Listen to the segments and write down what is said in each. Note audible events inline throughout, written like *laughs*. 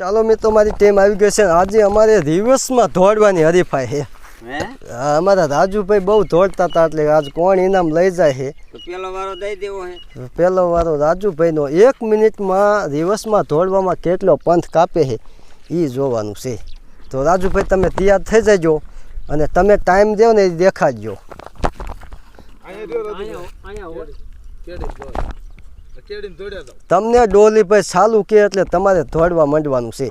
ચાલો મિત્રો મારી ટીમ આવી ગઈ છે. આજે અમારે દિવસમાં દોડવાની હરીફાઈ છે. અમારા રાજુભાઈ બહુ દોડતા હતા એટલે આજ કોણ ઇનામ લઈ જાય છે? પેલો વારો દઈ દેવો છે પહેલો વારો રાજુભાઈનો. એક મિનિટમાં દિવસમાં દોડવામાં કેટલો પંથ કાપે છે એ જોવાનું છે. તો રાજુભાઈ તમે તૈયાર થઈ જજો અને તમે ટાઈમ દો ને એ દેખાડજો. તમને ડોલીભાઈ ચાલુ કે એટલે તમારે દોડવા માંડવાનું છે.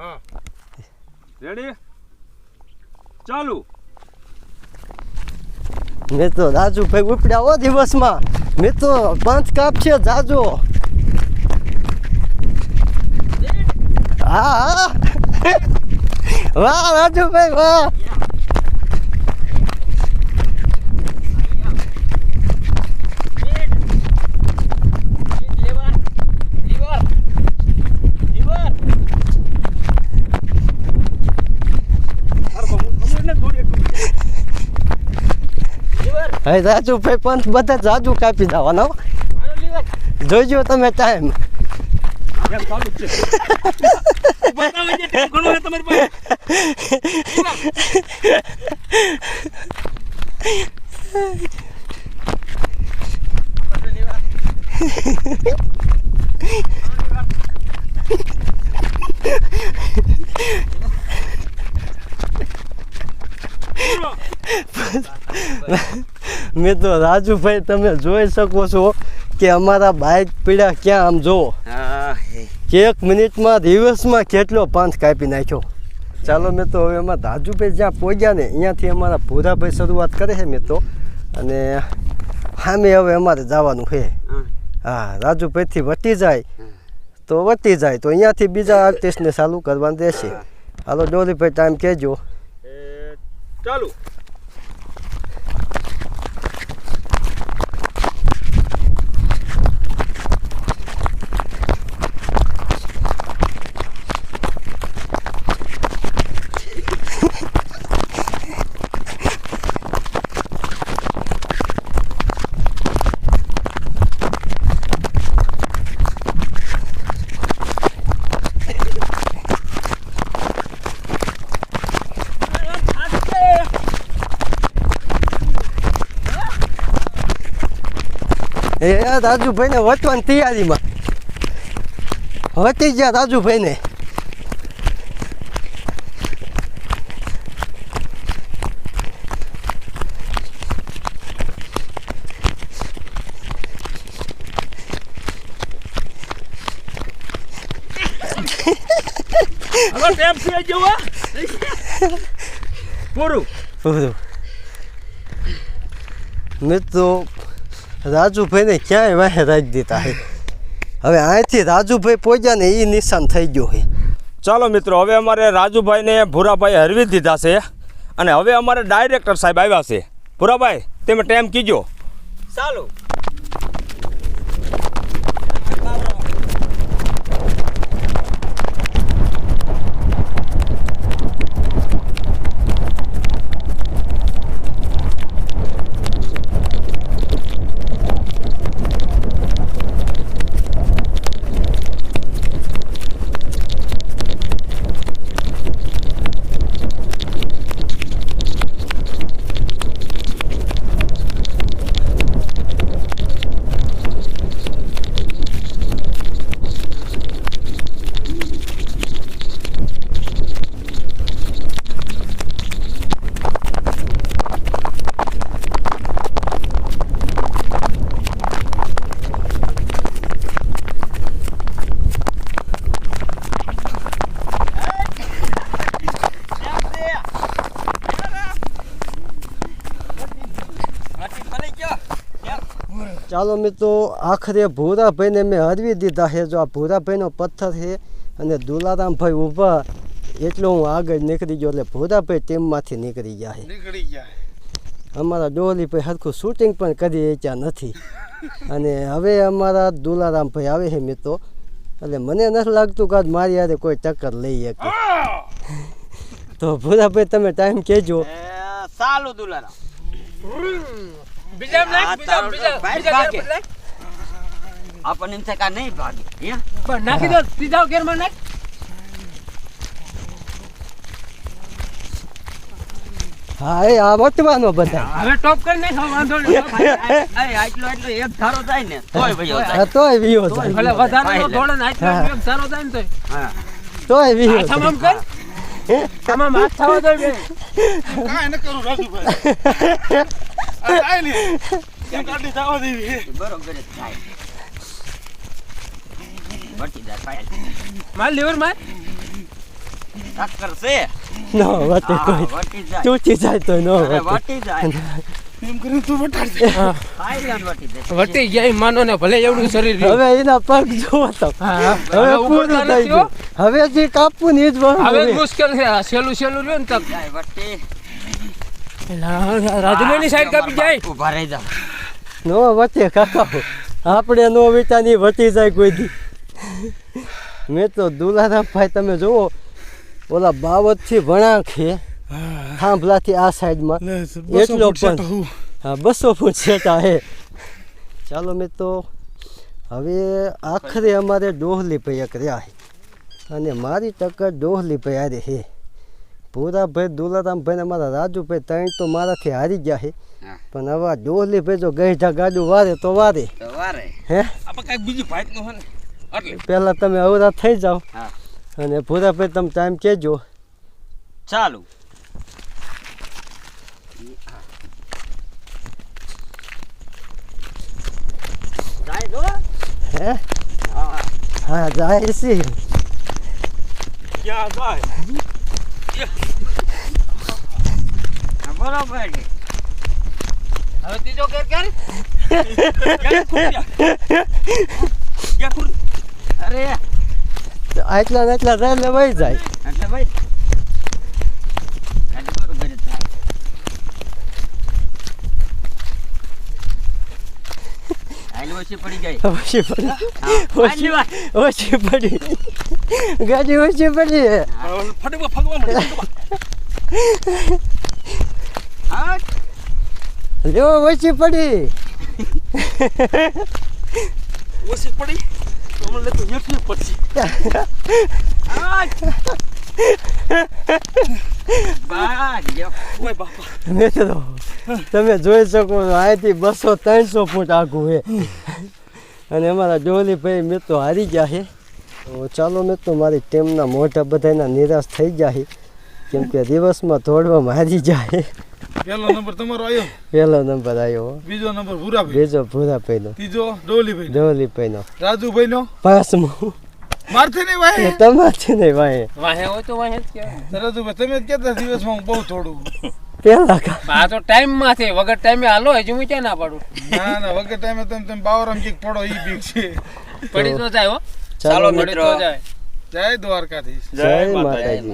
રેડી ચાલુ. મિત્રો રાજુભાઈ ઉપડ્યા હો દિવસમાં. તો પાંચ કાપ છે જાજો. હા હા. *laughs* વાહ રાજુભાઈ વાહ. હવે રાજુભાઈ પંચ બધા જાજુ કાપી દેવાના હો. જોઈજો તમે ટાઈમ એમ *laughs* *laughs* પાસે મિત્રો રાજુભાઈ તમે જોઈ શકો છો કે અમારા બાઇક પીડા ક્યાં આમ જુઓ. હા એક મિનિટમાં દિવસમાં કેટલો પાંચ કાપી નાખ્યો? ચાલો મિત્રો હવે એમાં રાજુભાઈ જ્યાં પહોંચ્યા ને અહીંયાથી અમારા ભૂરાભાઈ શરૂઆત કરે છે મિત્રો અને સામે હવે અમારે જવાનું છે. હા. રાજુભાઈથી વટી જાય. તો વટી જાય. તો અહીંયાથી બીજા આર્ટિસ્ટને ચાલુ કરવાનું રહેશે. હાલો ડોરીભાઈ ટાઈમ કહેજો. એ, ચાલુ. એ રાજુભાઈને વટવાની તૈયારીમાં. વટી ગયા રાજુભાઈને. પૂરું પૂરું મિત્રો રાજુભાઈને ક્યાંય વાહે રાખી દીધા છે હવે અહીંથી રાજુભાઈ પહોંચ્યા ને એ નિશાન થઈ ગયું છે ચાલો મિત્રો હવે અમારે રાજુભાઈને ભૂરાભાઈ હરવી દીધા છે અને હવે અમારે ડાયરેક્ટર સાહેબ આવ્યા છે. ભૂરાભાઈ તમે ટાઈમ કીજો ચાલુ. ચાલો મિત્રો આખરે ભૂરાભાઈને મેં હરવી દીધા છે. જો આ ભૂરાભાઈનો પથ્થર છે અને દુલારામભાઈ ઊભા એટલો હું આગળ નીકળી ગયો એટલે ભૂરાભાઈ ટીમમાંથી નીકળી ગયા છે. નીકળી જાય અમારા ડોલીભાઈ સરખું શૂટિંગ પણ કરી ત્યાં નથી. અને હવે અમારા દુલારામભાઈ આવે છે મિત્રો. એટલે મને નથી લાગતું કે આજ મારી યારે કોઈ ટક્કર લઈ શકે. તો ભૂરાભાઈ તમે ટાઈમ કહેજો ચાલુ દુલારા આપણને એમ થાય નહીં ભાગે નાખી દો બીજા ઘેરમાં નાખ. વાંધો નહીં. *laughs* અરે આટલો આટલો થાય ને તોય વધારે થોડો ને આટલો થાય ને તોય. હા. તોય ભયો તમામ *laughs* આ કાંઈ એમ કાઢી જવા દેવી બરોબર થાય. વટી જાય ફાઇલ માર લીવર માર ટક્કર છે. નો વટે હા, કોઈ. તૂટી જાય તો નો અરે જાય. એમ કરીને તું વટાડજે ફાઇલ જ વટી ગયા માનો ને ભલે એવડું શરીર હવે એના પગ જોવો તો. હવે હવે પૂરું થઈ ગયું. હવે જે કાપવું ને એ જ હવે મુશ્કેલ છે. સેલું સહેલું સહેલું રહ્યું ને તક. વટી. રાજુલાની સાઈડ કાપી જાય. ઊભા રહી જાવ નો વચ્ચે કાકા. આપણે નો વિટાની વટી જાય કોઈ દી. મેં તો દુલારામ ભાઈ તમે જુઓ ઓલા બાવતથી વણાંખે થાંભલાથી આ સાઈડમાં. એટલો પણ હા. બસો ફૂટ છેટા હે. ચાલો તો હવે આખરે અમારે ડોહલી ભાઈ એક રહ્યા છે. અને મારી ટક્કર ડોહલી ભાઈ હારે હે પૂરા ભાઈ દુલારામ ભાઈ ને મારા રાજુભાઈ ત્રણ તો મારાથી હારી ગયા છે. પણ હવે ડોલી ભાઈ જો ગઈઢા ગાડું વારે તો વારે. વારે. હે? કાંઈક બીજી ભાઈનું હોય એટલે. પહેલાં તમે અવરા થઈ જાઓ. અને પૂરા ભાઈ તમે ટાઈમ કહેજો. ચાલુ. હે. હા જાય છે. ક્યાં જાય? બરોબર હવે ત્રીજો કેર કર. અરે. આટલા ને આટલા જાય એટલે વહી જાય. એટલે ભાઈ એટલે બરોબર જ થાય હાલ ઓછી પડી જાય. *laughs* ઓછી પડી. હા, ઓછી પડી. ગાડી ઓછી પડી. ફગવા લ્યો ઓછી પડી. ઓછી પડી? તો હેઠી પડશે હા તમે જોઈ શકો છો અહીંથી બસો ત્રણસો ફૂટ આઘું છે. અને અમારા ડોલીભાઈ તો હારી ગયા છે. તો ચાલો મિત્રો મારી ટીમના મોઢા બધાના નિરાશ થઈ ગયા છે. કેમ કે દિવસમાં દોડવામાં હારી જાય પહેલો નંબર તમારો આવ્યો પહેલો નંબર આવ્યો બીજો નંબર ભૂરાભાઈ. બીજો ભૂરાભાઈનો. ત્રીજો ડોલીભાઈ ડોલીભાઈનો. રાજુભાઈ નો પાંચમો. મારથી નહીં ભાઈ તમારથી નહીં ભાઈ વાહે હોય તો વાહે જ. રાજુભાઈ તમે જ કહેતા દિવસમાં હું બહુ થોડું. પેલા આ તો ટાઈમમાં છે. વગર ટાઈમે હાલો હજુ હું ક્યાં ના પાડું? ના ના વગર ટાઈમે તમે તમે બાવરામ પડો ઈ બીક છે. પડી તો જાય હો. ચાલો મિત્રો. જાય. જય દ્વારકાધીશ. જય માતાજી.